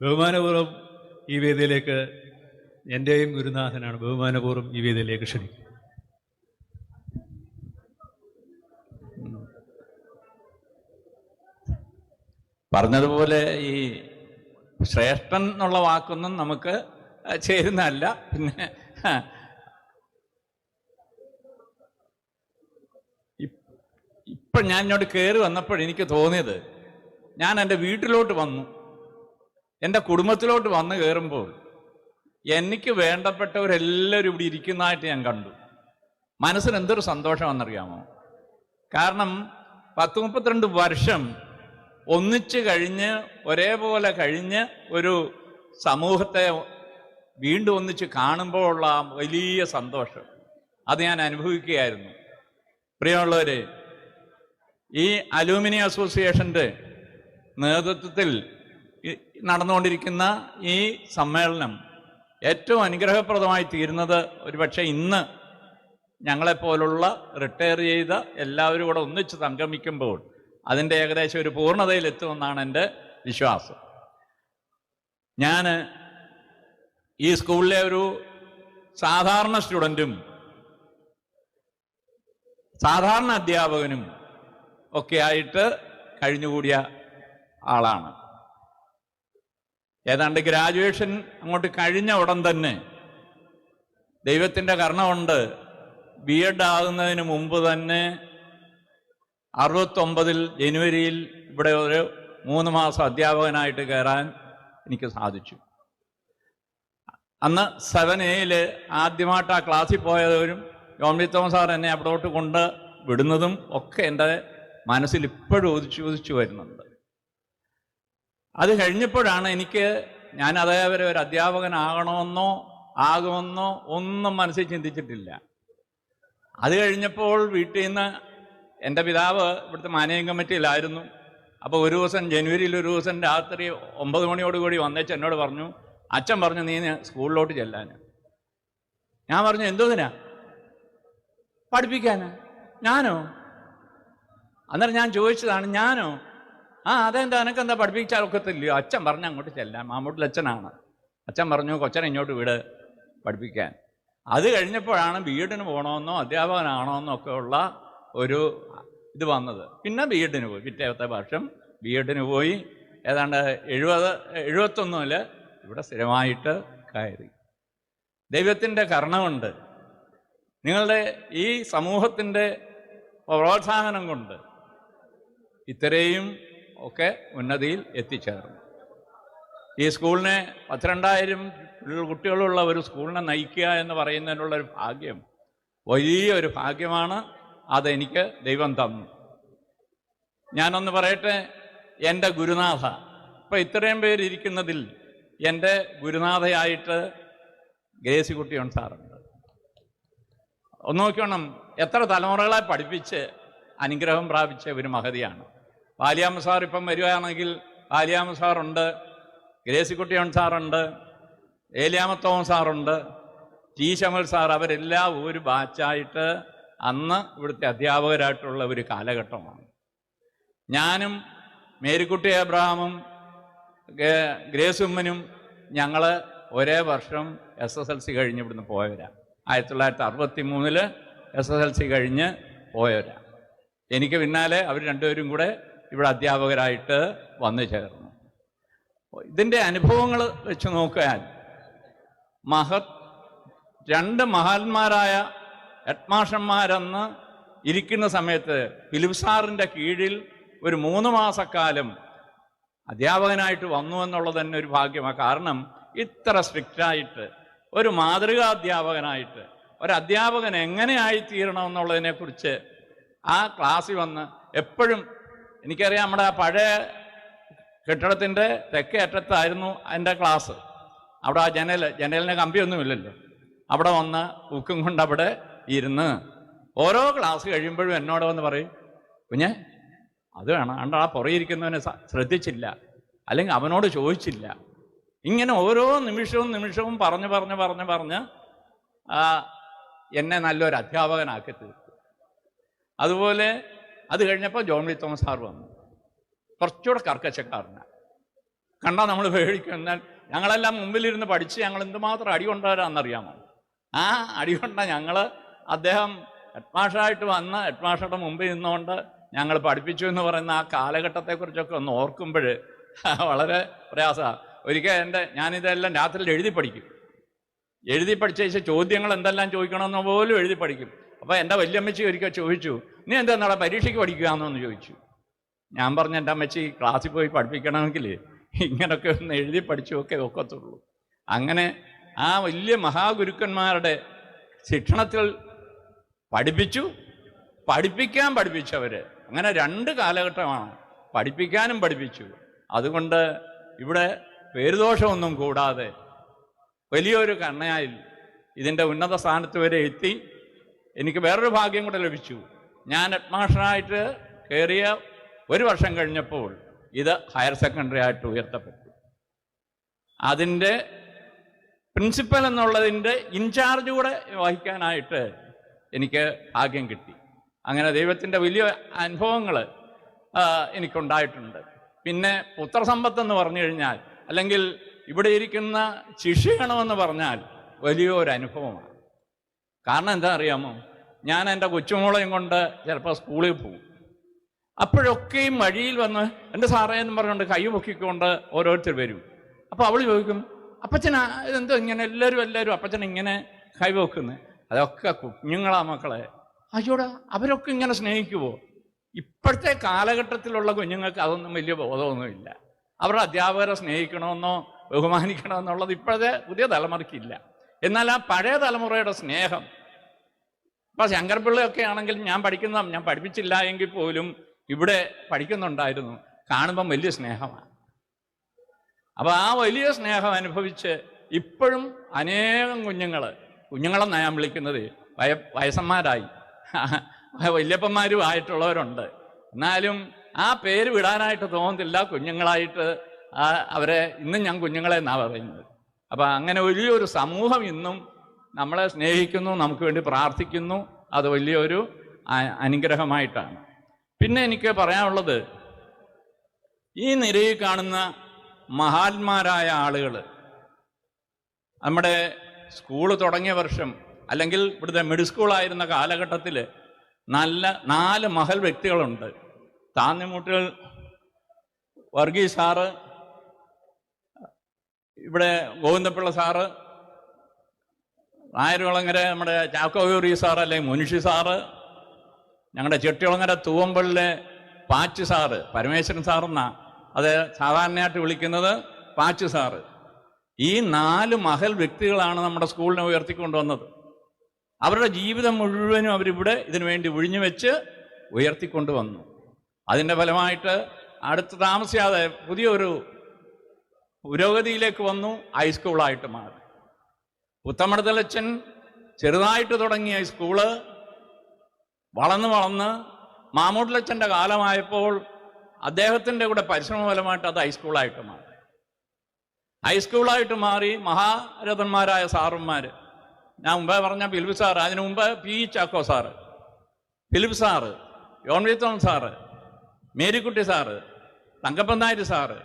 ബഹുമാനപൂർവം ഈ വേദിയിലേക്ക് എന്റെയും ഗുരുനാഥനാണ് ബഹുമാനപൂർവം ഈ വേദിയിലേക്ക് ക്ഷണിക്കും പറഞ്ഞതുപോലെ ഈ ശ്രേഷ്ഠൻ എന്നുള്ള വാക്കൊന്നും നമുക്ക് ചേരുന്നതല്ല. പിന്നെ ഇപ്പം ഞാൻ ഇങ്ങോട്ട് കയറി വന്നപ്പോൾ എനിക്ക് തോന്നിയത് ഞാൻ എന്റെ വീട്ടിലോട്ട് വന്നു. എന്റെ കുടുംബത്തിലോട്ട് വന്ന് കയറുമ്പോൾ എനിക്ക് വേണ്ടപ്പെട്ടവരെല്ലാവരും ഇവിടെ ഇരിക്കുന്നതായിട്ട് ഞാൻ കണ്ടു. മനസ്സിന് എന്തൊരു സന്തോഷമെന്നറിയാമോ കാരണം പത്ത് മുപ്പത്തിരണ്ട് വർഷം ഒന്നിച്ച് കഴിഞ്ഞ് ഒരേപോലെ കഴിഞ്ഞ് ഒരു സമൂഹത്തെ വീണ്ടും ഒന്നിച്ച് കാണുമ്പോഴുള്ള വലിയ സന്തോഷം അത് ഞാൻ അനുഭവിക്കുകയായിരുന്നു. പ്രിയമുള്ളവരെ ഈ അലൂമിനി അസോസിയേഷന്റെ നേതൃത്വത്തിൽ നടന്നുകൊണ്ടിരിക്കുന്ന ഈ സമ്മേളനം ഏറ്റവും അനുഗ്രഹപ്രദമായി തീരുന്നത് ഒരുപക്ഷെ ഇന്ന് ഞങ്ങളെപ്പോലുള്ള റിട്ടയർ ചെയ്ത എല്ലാവരും കൂടെ ഒന്നിച്ച് സംഗമിക്കുമ്പോൾ അതിന്റെ ഏകദേശം ഒരു പൂർണതയിലെത്തുമെന്നാണ് എന്റെ വിശ്വാസം. ഞാൻ ഈ സ്കൂളിലെ ഒരു സാധാരണ സ്റ്റുഡന്റും സാധാരണ അധ്യാപകനും ഒക്കെ ആയിട്ട് കഴിഞ്ഞുകൂടിയ ആളാണ്. ഏതാണ്ട് ഗ്രാജുവേഷൻ അങ്ങോട്ട് കഴിഞ്ഞ ഉടൻ തന്നെ ദൈവത്തിന്റെ കർണമുണ്ട്. ബി എഡ് ആകുന്നതിന് മുമ്പ് തന്നെ അറുപത്തൊമ്പതിൽ ജനുവരിയിൽ ഇവിടെ ഒരു മൂന്ന് മാസം അധ്യാപകനായിട്ട് കയറാൻ എനിക്ക് സാധിച്ചു. അന്ന് സെവൻ എയിൽ ആദ്യമായിട്ട് ആ ക്ലാസ്സിൽ പോയവരും വി തോമസ് സാർ എന്നെ അവിടോട്ട് കൊണ്ട് വിടുന്നതും ഒക്കെ എന്റെ മനസ്സിൽ ഇപ്പോഴും ഒതിച്ചു ഒതിച്ചു വരുന്നുണ്ട്. അത് കഴിഞ്ഞപ്പോഴാണ് എനിക്ക് ഞാൻ അതേവരെ ഒരു അധ്യാപകനാകണമെന്നോ ആകുമെന്നോ ഒന്നും മനസ്സിൽ ചിന്തിച്ചിട്ടില്ല. അത് കഴിഞ്ഞപ്പോൾ വീട്ടിൽ നിന്ന് എന്റെ പിതാവ് ഇവിടുത്തെ മാനേജിങ് കമ്മിറ്റിയിലായിരുന്നു. അപ്പോൾ ഒരു ദിവസം ജനുവരിയിൽ ഒരു ദിവസം രാത്രി ഒമ്പത് മണിയോടുകൂടി വന്നേച്ച് എന്നോട് പറഞ്ഞു അച്ഛൻ പറഞ്ഞു നീ സ്കൂളിലോട്ട് ചെല്ലാൻ. ഞാൻ പറഞ്ഞു എന്തോതിനാ പഠിപ്പിക്കാനാ? ഞാനോ? അന്നേരം ഞാൻ ചോദിച്ചതാണ് ഞാനോ? ആ അതെന്താ? എനക്കെന്താ പഠിപ്പിച്ചാൽ ഒക്കത്തില്ല അച്ഛൻ പറഞ്ഞു അങ്ങോട്ട് ചെല്ലാം മാമ്മൂട്ടിൽ അച്ഛനാണ്. അച്ഛൻ പറഞ്ഞു കൊച്ചനെ ഇങ്ങോട്ട് വീട് പഠിപ്പിക്കാൻ. അത് കഴിഞ്ഞപ്പോഴാണ് എഡിന് പോകണമെന്നോ അധ്യാപകനാണോന്നോ ഒക്കെ ഉള്ള ഒരു ഇത് വന്നത്. പിന്നെ ബി എഡിന് പോയി. പിറ്റേത്തെ വർഷം ബി എഡിന് പോയി. ഏതാണ്ട് എഴുപത് എഴുപത്തൊന്നിൽ ഇവിടെ സ്ഥിരമായിട്ട് കയറി. ദൈവത്തിന്റെ കർണമുണ്ട് നിങ്ങളുടെ ഈ സമൂഹത്തിന്റെ പ്രോത്സാഹനം കൊണ്ട് ഇത്രയും ഒക്കെ ഉന്നതിയിൽ എത്തിച്ചേർന്നു. ഈ സ്കൂളിനെ പന്ത്രണ്ടായിരം കുട്ടികളുള്ള ഒരു സ്കൂളിനെ നയിക്കുക എന്ന് പറയുന്നതിനുള്ള ഒരു ഭാഗ്യം വലിയൊരു ഭാഗ്യമാണ് അതെനിക്ക് ദൈവം തന്നു. ഞാനൊന്ന് പറയട്ടെ എന്റെ ഗുരുനാഥ ഇപ്പം ഇത്രയും പേരിയ്ക്കുന്നതിൽ എന്റെ ഗുരുനാഥയായിട്ട് ഗ്രേസിക്കുട്ടിയോൺ സാറുണ്ട്. ഒന്ന് നോക്കണം എത്ര തലമുറകളെ പഠിപ്പിച്ച് അനുഗ്രഹം പ്രാപിച്ച ഒരു മഹതിയാണ്. പാലിയാമ്മ സാർ ഇപ്പം വരികയാണെങ്കിൽ ആലിയാമ സാറുണ്ട് ഗ്രേസിക്കുട്ടിയോൺ സാറുണ്ട് ഏലിയാമത്തോമൻ സാറുണ്ട് ടി ശമൽ സാർ അവരെല്ലാം ഒരു ബാച്ചായിട്ട് അന്ന് ഇവിടുത്തെ അധ്യാപകരായിട്ടുള്ള ഒരു കാലഘട്ടമാണ്. ഞാനും മേരിക്കുട്ടി അബ്രഹാമും ഗ്രേസുമ്മനും ഞങ്ങൾ ഒരേ വർഷം എസ് എസ് എൽ സി കഴിഞ്ഞ് ഇവിടുന്ന് പോയവരാ. ആയിരത്തി തൊള്ളായിരത്തി അറുപത്തി മൂന്നിൽ എസ് എസ് എൽ സി കഴിഞ്ഞ് പോയവരാ. എനിക്ക് പിന്നാലെ അവർ രണ്ടുപേരും കൂടെ ഇവിടെ അധ്യാപകരായിട്ട് വന്നു ചേർന്നു. ഇതിന്റെ അനുഭവങ്ങൾ വെച്ച് നോക്കിയാൽ മഹത് രണ്ട് മഹാന്മാരായ ഹെഡ്മാഷന്മാരെന്ന് ഇരിക്കുന്ന സമയത്ത് ഫിലിപ്പ് സാറിന്റെ കീഴിൽ ഒരു മൂന്ന് മാസക്കാലം അധ്യാപകനായിട്ട് വന്നു എന്നുള്ളത് തന്നെ ഒരു ഭാഗ്യമാണ് കാരണം ഇത്ര സ്ട്രിക്റ്റായിട്ട് ഒരു മാതൃകാ അധ്യാപകനായിട്ട് ഒരധ്യാപകൻ അധ്യാപകൻ എങ്ങനെ ആയിത്തീരണം എന്നുള്ളതിനെക്കുറിച്ച് ആ ക്ലാസ്സിൽ വന്ന് എപ്പോഴും എനിക്കറിയാം നമ്മുടെ പഴയ കെട്ടിടത്തിന്റെ തെക്കേ അറ്റത്തായിരുന്നു എന്റെ ക്ലാസ്. അവിടെ ആ ജനൽ ജനലിന് കമ്പിയൊന്നുമില്ലല്ലോ. അവിടെ വന്ന് ഉക്കും കൊണ്ട് അവിടെ ഇരുന്ന് ഓരോ ക്ലാസ് കഴിയുമ്പോഴും എന്നോട് വന്ന് പറയും കുഞ്ഞെ അത് വേണം. അണ്ട ആ പുറയിരിക്കുന്നവനെ ശ്രദ്ധിച്ചില്ല. അല്ലെങ്കിൽ അവനോട് ചോദിച്ചില്ല. ഇങ്ങനെ ഓരോ നിമിഷവും നിമിഷവും പറഞ്ഞു പറഞ്ഞു പറഞ്ഞു പറഞ്ഞ് എന്നെ നല്ലൊരു അധ്യാപകനാക്കി തീർത്തു. അതുപോലെ അത് കഴിഞ്ഞപ്പോൾ ജോൺ വി തോമസ് സാർ വന്നു. കുറച്ചുകൂടെ കർക്കശക്കാരനാണ് കണ്ടാൽ നമ്മൾ പേടിക്കും എന്നാൽ ഞങ്ങളെല്ലാം മുമ്പിലിരുന്ന് പഠിച്ച് ഞങ്ങൾ എന്തുമാത്രം അടി കൊണ്ടുവരാമെന്നറിയാമോ? ആ അടി കൊണ്ട ഞങ്ങൾ അദ്ദേഹം ഹെഡ്മാഷായിട്ട് വന്ന് ഹെഡ്മാഷയുടെ മുമ്പിൽ നിന്നുകൊണ്ട് ഞങ്ങൾ പഠിപ്പിച്ചു എന്ന് പറയുന്ന ആ കാലഘട്ടത്തെക്കുറിച്ചൊക്കെ ഒന്ന് ഓർക്കുമ്പോൾ വളരെ പ്രയാസമാണ് ഒരിക്കൽ എന്റെ ഞാനിതെല്ലാം രാത്രിയിൽ എഴുതി പഠിക്കും. എഴുതി പഠിച്ച ചോദ്യങ്ങൾ എന്തെല്ലാം ചോദിക്കണമെന്ന് പോലും എഴുതി പഠിക്കും. അപ്പോൾ എന്റെ വല്യമ്മച്ചി ഒരിക്കൽ ചോദിച്ചു നീ എന്താ നാളെ പരീക്ഷയ്ക്ക് പഠിക്കുകയെന്നൊന്ന് ചോദിച്ചു. ഞാൻ പറഞ്ഞ എന്റെ അമ്മച്ചി ക്ലാസ്സിൽ പോയി പഠിപ്പിക്കണമെങ്കിൽ ഇങ്ങനൊക്കെ ഒന്ന് എഴുതി പഠിച്ചുമൊക്കെ ഒക്കത്തുള്ളൂ. അങ്ങനെ ആ വലിയ മഹാഗുരുക്കന്മാരുടെ ശിക്ഷണത്തിൽ പഠിപ്പിച്ചു. പഠിപ്പിക്കാൻ പഠിപ്പിച്ചവർ അങ്ങനെ രണ്ട് കാലഘട്ടമാണ് പഠിപ്പിക്കാനും പഠിപ്പിച്ചു. അതുകൊണ്ട് ഇവിടെ പേരുദോഷമൊന്നും കൂടാതെ വലിയൊരു കണ്ണയായി ഇതിന്റെ ഉന്നത സ്ഥാനത്ത് വരെ എത്തി. എനിക്ക് വേറൊരു ഭാഗ്യം കൂടെ ലഭിച്ചു. ഞാൻ ഹെഡ്മാസ്റ്ററായിട്ട് കയറിയ ഒരു വർഷം കഴിഞ്ഞപ്പോൾ ഇത് ഹയർ സെക്കൻഡറി ആയിട്ട് ഉയർത്തപ്പെട്ടു. അതിന്റെ പ്രിൻസിപ്പൽ എന്നുള്ളതിന്റെ ഇൻചാർജ് കൂടെ വഹിക്കാനായിട്ട് എനിക്ക് ഭാഗ്യം കിട്ടി. അങ്ങനെ ദൈവത്തിന്റെ വലിയ അനുഭവങ്ങൾ എനിക്കുണ്ടായിട്ടുണ്ട്. പിന്നെ പുത്രസമ്പത്ത് എന്ന് പറഞ്ഞു കഴിഞ്ഞാൽ അല്ലെങ്കിൽ ഇവിടെ ഇരിക്കുന്ന ശിഷ്യഗണമെന്ന് പറഞ്ഞാൽ വലിയൊരു അനുഭവമാണ്. കാരണം എന്താ അറിയാമോ? ഞാൻ എന്റെ കൊച്ചുമോളെയും കൊണ്ട് ചിലപ്പോൾ സ്കൂളിൽ പോകും. അപ്പോഴൊക്കെയും വഴിയിൽ വന്ന് എന്റെ സാറേ എന്ന് പറഞ്ഞുകൊണ്ട് കൈ പൊക്കിക്കൊണ്ട് ഓരോരുത്തർ വരും. അപ്പോൾ അവൾ ചോദിക്കും അപ്പച്ചൻ എന്തോ ഇങ്ങനെ? എല്ലാവരും എല്ലാവരും അപ്പച്ചൻ ഇങ്ങനെ കൈ വെക്കുന്നത് അതൊക്കെ കുഞ്ഞുങ്ങളാ മക്കളെ. അയ്യോടാ അവരൊക്കെ ഇങ്ങനെ സ്നേഹിക്കുമോ ഇപ്പോഴത്തെ കാലഘട്ടത്തിലുള്ള കുഞ്ഞുങ്ങൾക്ക് അതൊന്നും വലിയ ബോധമൊന്നുമില്ല. അവരുടെ അധ്യാപകരെ സ്നേഹിക്കണമെന്നോ ബഹുമാനിക്കണമെന്നുള്ളത് ഇപ്പോഴത്തെ പുതിയ തലമുറയ്ക്കില്ല. എന്നാൽ ആ പഴയ തലമുറയുടെ സ്നേഹം ഇപ്പം ശങ്കർപിള്ളയൊക്കെ ആണെങ്കിൽ ഞാൻ പഠിക്കുന്ന ഞാൻ പഠിപ്പിച്ചില്ല എങ്കിൽ പോലും ഇവിടെ പഠിക്കുന്നുണ്ടായിരുന്നു. കാണുമ്പം വലിയ സ്നേഹമാണ്. അപ്പൊ ആ വലിയ സ്നേഹം അനുഭവിച്ച് ഇപ്പോഴും അനേകം കുഞ്ഞുങ്ങൾ കുഞ്ഞുങ്ങളെന്നാണ് ഞാൻ വിളിക്കുന്നത് വയ വയസ്സന്മാരായി. വല്യപ്പന്മാരും ആയിട്ടുള്ളവരുണ്ട്. എന്നാലും ആ പേര് വിടാനായിട്ട് തോന്നുന്നില്ല കുഞ്ഞുങ്ങളായിട്ട് അവരെ ഇന്നും ഞാൻ കുഞ്ഞുങ്ങളെ എന്നാണ് പറയുന്നത്. അപ്പം അങ്ങനെ വലിയൊരു സമൂഹം ഇന്നും നമ്മളെ സ്നേഹിക്കുന്നു നമുക്ക് വേണ്ടി പ്രാർത്ഥിക്കുന്നു. അത് വലിയൊരു അനുഗ്രഹമായിട്ടാണ്. പിന്നെ എനിക്ക് പറയാനുള്ളത് ഈ നിരയിൽ കാണുന്ന മഹാത്മാരായ ആളുകൾ നമ്മുടെ സ്കൂൾ തുടങ്ങിയ വർഷം അല്ലെങ്കിൽ ഇവിടുത്തെ മിഡിൽ സ്കൂളായിരുന്ന കാലഘട്ടത്തിൽ നല്ല നാല് മഹൽ വ്യക്തികളുണ്ട്. താന്നിമുട്ടിൽ വർഗീസ് സാറ് ഇവിടെ ഗോവിന്ദപിള്ള സാറ് നായരുകുളങ്ങര നമ്മുടെ ചാക്കോയൂറി സാറ് അല്ലെങ്കിൽ മുനിഷി സാറ് ഞങ്ങളുടെ ചെട്ടികുളങ്ങര തൂവമ്പള്ളിലെ പാച്ച് സാറ് പരമേശ്വരൻ സാറെന്നാ. അത് സാധാരണയായിട്ട് വിളിക്കുന്നത് പാച്ച് സാറ്. ഈ നാല് മഹൽ വ്യക്തികളാണ് നമ്മുടെ സ്കൂളിനെ ഉയർത്തിക്കൊണ്ടുവന്നത്. അവരുടെ ജീവിതം മുഴുവനും അവരിവിടെ ഇതിനു വേണ്ടി ഒഴിഞ്ഞു വെച്ച് ഉയർത്തിക്കൊണ്ടുവന്നു. അതിന്റെ ഫലമായിട്ട് അടുത്ത് താമസിയാതെ പുതിയൊരു പുരോഗതിയിലേക്ക് വന്നു ഹൈസ്കൂളായിട്ട് മാറി. പുത്തമടത്തലച്ചൻ ചെറുതായിട്ട് തുടങ്ങിയ സ്കൂൾ വളർന്ന് വളർന്ന് മാമൂട്ടിലച്ചന്റെ കാലമായപ്പോൾ അദ്ദേഹത്തിന്റെ കൂടെ പരിശ്രമ ഫലമായിട്ട് അത് ഹൈസ്കൂളായിട്ട് മാറി. ഹൈസ്കൂളായിട്ട് മാറി മഹാരഥന്മാരായ സാറന്മാർ ഞാൻ മുമ്പേ പറഞ്ഞ ഫിലിപ്പ് സാർ അതിനു മുമ്പ് P Chacko sir Philip sir യോൺ Vuitton sir Marykutty sir Thankappan Nair sir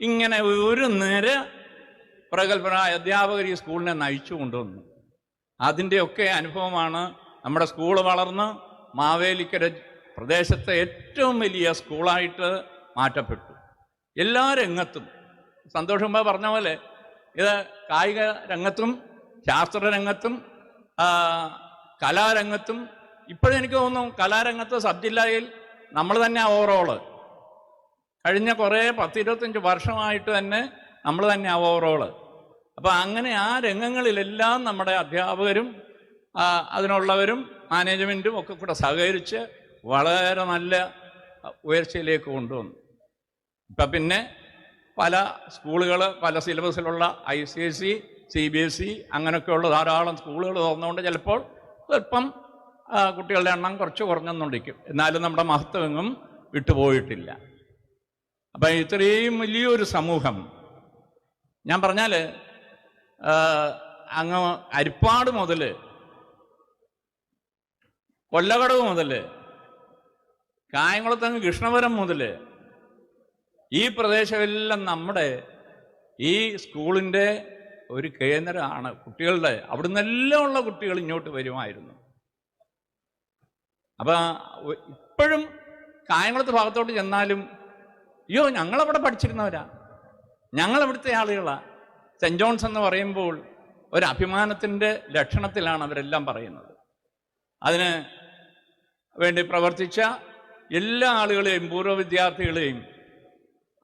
ഇങ്ങനെ ഒരു നിര പ്രഗത്ഭരായ അധ്യാപകർ ഈ സ്കൂളിനെ നയിച്ചു കൊണ്ടുവന്നു. അതിന്റെയൊക്കെ അനുഭവമാണ് നമ്മുടെ സ്കൂൾ വളർന്ന് മാവേലിക്കര പ്രദേശത്തെ ഏറ്റവും വലിയ സ്കൂളായിട്ട് മാറ്റപ്പെട്ടു. എല്ലാ രംഗത്തും സന്തോഷം പറഞ്ഞ പോലെ ഇത് കായിക രംഗത്തും ശാസ്ത്ര രംഗത്തും കലാരംഗത്തും ഇപ്പോഴെനിക്ക് തോന്നുന്നു കലാരംഗത്ത് സബ് ജില്ലയിൽ നമ്മൾ തന്നെ ഓവറോൾ കഴിഞ്ഞ കുറേ പത്തിരുപത്തഞ്ച് വർഷമായിട്ട് തന്നെ നമ്മൾ തന്നെ ഓവറോൾ അപ്പോൾ അങ്ങനെ ആ രംഗങ്ങളിലെല്ലാം നമ്മുടെ അധ്യാപകരും ആ, അതിനുള്ളവരും മാനേജ്മെന്റും ഒക്കെ കൂടെ സഹകരിച്ച് വളരെ നല്ല ഉയർച്ചയിലേക്ക് കൊണ്ടുവന്നു. ഇപ്പം പിന്നെ പല സ്കൂളുകൾ പല സിലബസിലുള്ള I C S C C B S C അങ്ങനെയൊക്കെയുള്ള ധാരാളം സ്കൂളുകൾ തുറന്നുകൊണ്ട് ചിലപ്പോൾ സ്വല്പം കുട്ടികളുടെ എണ്ണം കുറച്ച് കുറഞ്ഞെന്നുണ്ടിരിക്കും. എന്നാലും നമ്മുടെ മഹത്വമെങ്ങും വിട്ടുപോയിട്ടില്ല. അപ്പം ഇത്രയും വലിയൊരു സമൂഹം ഞാൻ പറഞ്ഞാൽ അങ്ങ് അരിപ്പാട് മുതൽ കൊല്ലകടവ് മുതൽ കായംകുളത്തങ്ങ് കൃഷ്ണപുരം മുതൽ ഈ പ്രദേശമെല്ലാം നമ്മുടെ ഈ സ്കൂളിന്റെ ഒരു കേന്ദ്രമാണ്. കുട്ടികളുടെ അവിടുന്ന് എല്ലാം ഉള്ള കുട്ടികൾ ഇങ്ങോട്ട് വരുമായിരുന്നു. അപ്പൊ ഇപ്പോഴും കായംകുളത്ത് ഭാഗത്തോട്ട് ചെന്നാലും അയ്യോ ഞങ്ങളവിടെ പഠിച്ചിരുന്നവരാ. ഞങ്ങൾ ഇവിടുത്തെ ആളുകളാ. സെന്റ് ജോൺസ് എന്ന് പറയുമ്പോൾ ഒരു അഭിമാനത്തിന്റെ ലക്ഷണത്തിലാണ് അവരെല്ലാം പറയുന്നത്. അതിന് വേണ്ടി പ്രവർത്തിച്ച എല്ലാ ആളുകളെയും പൂർവ വിദ്യാർത്ഥികളെയും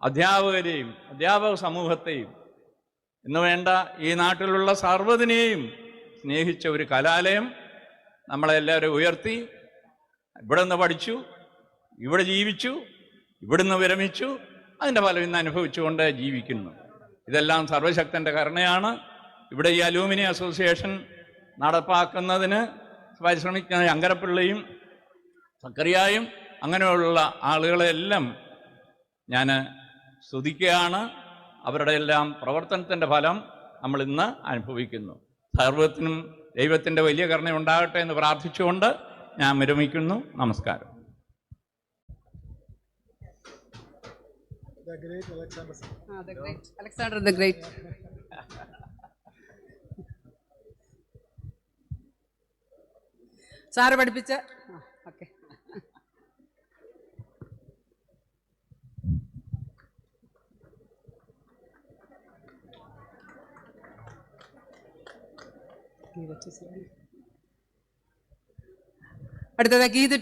അധ്യാപകരെയും അധ്യാപക സമൂഹത്തെയും ഇന്ന് വേണ്ട ഈ നാട്ടിലുള്ള സർവതിനെയും സ്നേഹിച്ച ഒരു കലാലയം നമ്മളെല്ലാവരും ഉയർത്തി ഇവിടെ നിന്ന് പഠിച്ചു ഇവിടെ ജീവിച്ചു ഇവിടുന്ന് വിരമിച്ചു അതിന്റെ ഫലം ഇന്ന് അനുഭവിച്ചുകൊണ്ട് ജീവിക്കുന്നു. ഇതെല്ലാം സർവശക്തന്റെ കരുണയാണ്. ഇവിടെ ഈ അലൂമിനി അസോസിയേഷൻ നടപ്പാക്കുന്നതിന് പരിശ്രമിക്കുന്ന അങ്കരപ്പിള്ളയും സക്കറിയായും അങ്ങനെയുള്ള ആളുകളെല്ലാം ഞാൻ സ്തുതിക്കുകയാണ്. അവരുടെ എല്ലാം പ്രവർത്തനത്തിന്റെ ഫലം നമ്മൾ ഇന്ന് അനുഭവിക്കുന്നു. സർവത്തിനും ദൈവത്തിന്റെ വലിയ കരുണ ഉണ്ടാകട്ടെ എന്ന് പ്രാർത്ഥിച്ചുകൊണ്ട് ഞാൻ വിരമിക്കുന്നു. നമസ്കാരം. The great Alexander. Ah, the great Alexander the Great. Sir പഠിപ്പിച്ച ഓക്കെ അടുത്തത് ഗീത